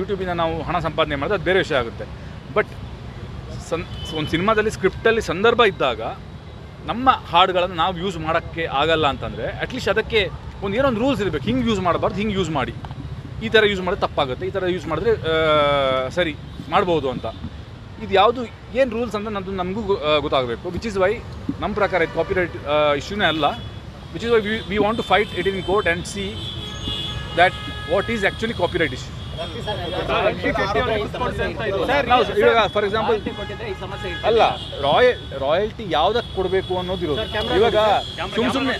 ಯೂಟ್ಯೂಬಿಂದ ನಾವು ಹಣ ಸಂಪಾದನೆ ಮಾಡಿದ್ರೆ ಅದು ಬೇರೆ ವಿಷಯ ಆಗುತ್ತೆ. ಬಟ್ ಸನ್, ಒಂದು ಸಿನಿಮಾದಲ್ಲಿ ಸ್ಕ್ರಿಪ್ಟಲ್ಲಿ ಸಂದರ್ಭ ಇದ್ದಾಗ ನಮ್ಮ ಹಾಡುಗಳನ್ನು ನಾವು ಯೂಸ್ ಮಾಡೋಕ್ಕೆ ಆಗಲ್ಲ ಅಂತಂದರೆ ಅಟ್ಲೀಸ್ಟ್ ಅದಕ್ಕೆ ಒಂದು ಏನೋ ಒಂದು ರೂಲ್ಸ್ ಇರಬೇಕು. ಹಿಂಗೆ ಯೂಸ್ ಮಾಡಬಾರ್ದು, ಹಿಂಗೆ ಯೂಸ್ ಮಾಡಿ. ಈ ಥರ ಯೂಸ್ ಮಾಡಿದ್ರೆ ತಪ್ಪಾಗುತ್ತೆ, ಈ ಥರ ಯೂಸ್ ಮಾಡಿದ್ರೆ ಸರಿ, ಮಾಡ್ಬೋದು ಅಂತ. ಇದು ಯಾವುದು, ಏನು ರೂಲ್ಸ್ ಅಂತ ನಮ್ಮದು ನಮಗೂ ಗೊತ್ತಾಗಬೇಕು. ವಿಚ್ ಇಸ್ ವೈ ನಮ್ಮ ಪ್ರಕಾರ ಇದು ಕಾಪಿರೈಟ್ ಇಶ್ಯೂನೇ ಅಲ್ಲ. Which is why we want to fight it in court and see that what is actually copyright issue ಇವಾಗ ಫಾರ್ ಎಕ್ಸಾಂಪಲ್ ಅಲ್ಲ ರಾಯಲ್ ರಾಯಲ್ಟಿ ಯಾವ್ದಕ್ಕೆ ಕೊಡಬೇಕು ಅನ್ನೋದು ಇರೋದು. ಇವಾಗ ಸುಮ್ ಸುಮ್ನೆ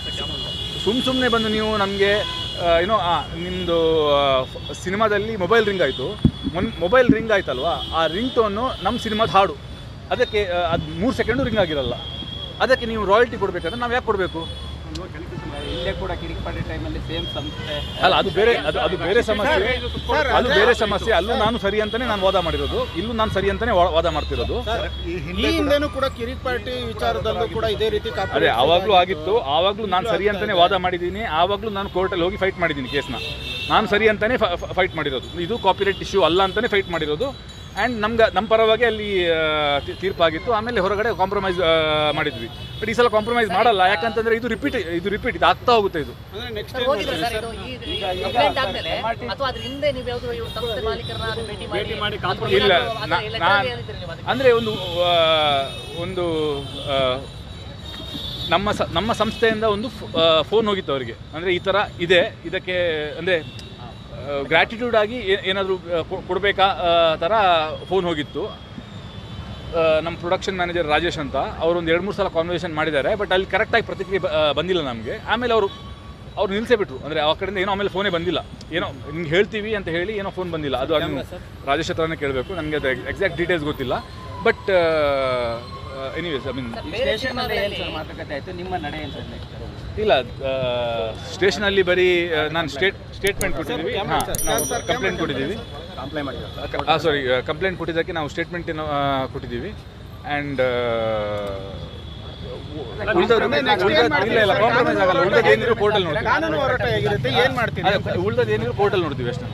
ಸುಮ್ ಸುಮ್ನೆ ಬಂದು ನೀವು ನಮಗೆ ಏನೋ ನಿಮ್ಮದು ಸಿನಿಮಾದಲ್ಲಿ ಮೊಬೈಲ್ ರಿಂಗ್ ಆಯಿತು. ಮೊನ್ ಮೊಬೈಲ್ ರಿಂಗ್ ಆಯ್ತಲ್ವಾ? ಆ ರಿಂಗ್ ಟೋನು ನಮ್ಮ ಸಿನಿಮಾದ ಹಾಡು. ಅದಕ್ಕೆ ಅದು ಮೂರು ಸೆಕೆಂಡು ರಿಂಗ್ ಆಗಿರಲ್ಲ. ಅದಕ್ಕೆ ನೀವು ರಾಯಲ್ಟಿ ಕೊಡಬೇಕಂದ್ರೆ ನಾವು ಯಾಕೆ ಕೊಡಬೇಕು? ಇಲ್ಲೇ ಕೂಡ ಕಿರಿಕ್ಪಾಡಿ ಟೈಮಲ್ಲಿ ಸೇಮ್ ಸಂಸ್ಥೆ ಅಲ್ಲ ಅದು ಬೇರೆ ಅದು ಅದು ಬೇರೆ ಸಮಸ್ಯೆ. ಅದು ಬೇರೆ ಸಮಸ್ಯೆ. ಅಲ್ಲೂ ನಾನು ಸರಿ ಅಂತಾನೆ ನಾನು ವಾದ ಮಾಡಿರೋದು. ಇಲ್ಲೂ ನಾನು ಸರಿ ಅಂತಾನೆ ವಾದ ಮಾಡ್ತಿರೋದು. ಈ ಹಿಂದೆನೂ ಕೂಡ ಕಿರಿಕ್ ಪಾರ್ಟಿ ವಿಚಾರದಲ್ಲೂ ಕೂಡ ಇದೇ ರೀತಿ ಅದೇ ಆವಾಗಲೂ ಆಗಿತ್ತು. ಆವಾಗಲೂ ನಾನು ಸರಿ ಅಂತಾನೆ ವಾದ ಮಾಡಿದ್ದೀನಿ. ಆವಾಗಲೂ ನಾನು ಕೋರ್ಟಲ್ಲಿ ಹೋಗಿ ಫೈಟ್ ಮಾಡಿದ್ದೀನಿ ಕೇಸ್ನ. ನಾನು ಸರಿ ಅಂತಾನೆ ಫೈಟ್ ಮಾಡಿರೋದು. ಇದು ಕಾಪಿರೈಟ್ ಇಶ್ಯೂ ಅಲ್ಲ ಅಂತಾನೆ ಫೈಟ್ ಮಾಡಿರೋದು. ಆ್ಯಂಡ್ ನಮ್ಗೆ ನಮ್ಮ ಪರವಾಗಿ ಅಲ್ಲಿ ತೀರ್ಪಾಗಿತ್ತು. ಆಮೇಲೆ ಹೊರಗಡೆ ಕಾಂಪ್ರಮೈಸ್ ಮಾಡಿದ್ವಿ. ಬಟ್ ಈ ಸಲ ಕಾಂಪ್ರಮೈಸ್ ಮಾಡಲ್ಲ. ಯಾಕಂತಂದ್ರೆ ಇದು ರಿಪೀಟ್ ಇದು ರಿಪೀಟ್ ಇದು ಆಗ್ತಾ ಹೋಗುತ್ತೆ ಇದು. ಅಂದ್ರೆ ನೆಕ್ಸ್ಟ್ ಸರ್, ಸರ್ ಇದು ಈ ಕಂಪ್ಲೇಂಟ್ ಆದ್ಮೇಲೆ ಅಥವಾ ಅದ್ರ ಹಿಂದೆ ನೀವು ಯಾವ್ದು ಇವ್ರು ಸಂಸ್ಥೆ ಮಾಲೀಕರನ್ನ ಭೇಟಿ ಮಾಡಿ ಇಲ್ಲ? ಅಂದರೆ ಒಂದು ಒಂದು ನಮ್ಮ ನಮ್ಮ ಸಂಸ್ಥೆಯಿಂದ ಒಂದು ಫೋನ್ ಹೋಗಿತ್ತು ಅವರಿಗೆ. ಅಂದ್ರೆ ಈ ತರ ಇದೆ. ಇದಕ್ಕೆ ಅಂದರೆ ಗ್ರ್ಯಾಟಿಟ್ಯೂಡ್ ಆಗಿ ಏನಾದರೂ ಕೊಡಬೇಕಾ ಥರ ಫೋನ್ ಹೋಗಿತ್ತು. ನಮ್ಮ ಪ್ರೊಡಕ್ಷನ್ ಮ್ಯಾನೇಜರ್ ರಾಜೇಶ್ ಅಂತ ಅವರು ಒಂದು ಎರಡು ಮೂರು ಸಲ ಕಾನ್ವರ್ಸೇಷನ್ ಮಾಡಿದ್ದಾರೆ ಬಟ್ ಅಲ್ಲಿ ಕರೆಕ್ಟಾಗಿ ಪ್ರತಿಕ್ರಿಯೆ ಬಂದಿಲ್ಲ ನಮಗೆ. ಆಮೇಲೆ ಅವರು ಅವ್ರು ನಿಲ್ಲಿಸೇ ಬಿಟ್ರು. ಅಂದರೆ ಆ ಕಡೆಯಿಂದ ಏನೋ ಆಮೇಲೆ ಫೋನೇ ಬಂದಿಲ್ಲ. ಏನೋ ನಿಮ್ಗೆ ಹೇಳ್ತೀವಿ ಅಂತ ಹೇಳಿ ಏನೋ ಫೋನ್ ಬಂದಿಲ್ಲ. ಅದು ಅದು ರಾಜೇಶ್ ಹತ್ರನೇ ಕೇಳಬೇಕು. ನನಗೆ ಅದು ಎಕ್ಸಾಕ್ಟ್ ಡೀಟೇಲ್ಸ್ ಗೊತ್ತಿಲ್ಲ. But anyways I mean sir, station ಅಲ್ಲಿ ಏನ್ ಸರ್ ಮಾತುಕತೆ ಆಯ್ತು? ನಿಮ್ಮ ನಡೆ ಏನ್ ಸರ್ ನೆಕ್ಸ್ಟ್ ಇಲ್ಲ ಸ್ಟೇಷನಲ್ಲಿ ಬರೀ ನಾನು ಸ್ಟೇಟ್ ಸ್ಟೇಟ್ಮೆಂಟ್ ಕೊಟ್ಟಿದ್ದೀವಿ. ಹಾಂ ನಾವು ಕಂಪ್ಲೇಂಟ್ ಕೊಟ್ಟಿದ್ದೀವಿ. ಹಾಂ ಸಾರಿ ಕಂಪ್ಲೇಂಟ್ ಕೊಟ್ಟಿದ್ದಕ್ಕೆ ನಾವು ಸ್ಟೇಟ್ಮೆಂಟ್ ಕೊಟ್ಟಿದ್ದೀವಿ. ಆ್ಯಂಡ್ ಇಲ್ಲ ಇಲ್ಲ ಕೋರ್ಟಲ್ಲಿ ನೋಡ್ತೀವಿ. ಕಾನೂನು ಪೋರ್ಟಲ್ ಹೇಗಿರುತ್ತೆ ಏನ್ ಮಾಡ್ತೀರಿ? ಅದೇ ಉಳಿದದ್ದು ಏನಿದ್ರು ಕೋರ್ಟಲ್ಲಿ ನೋಡ್ತೀವಿ ಅಷ್ಟೇ.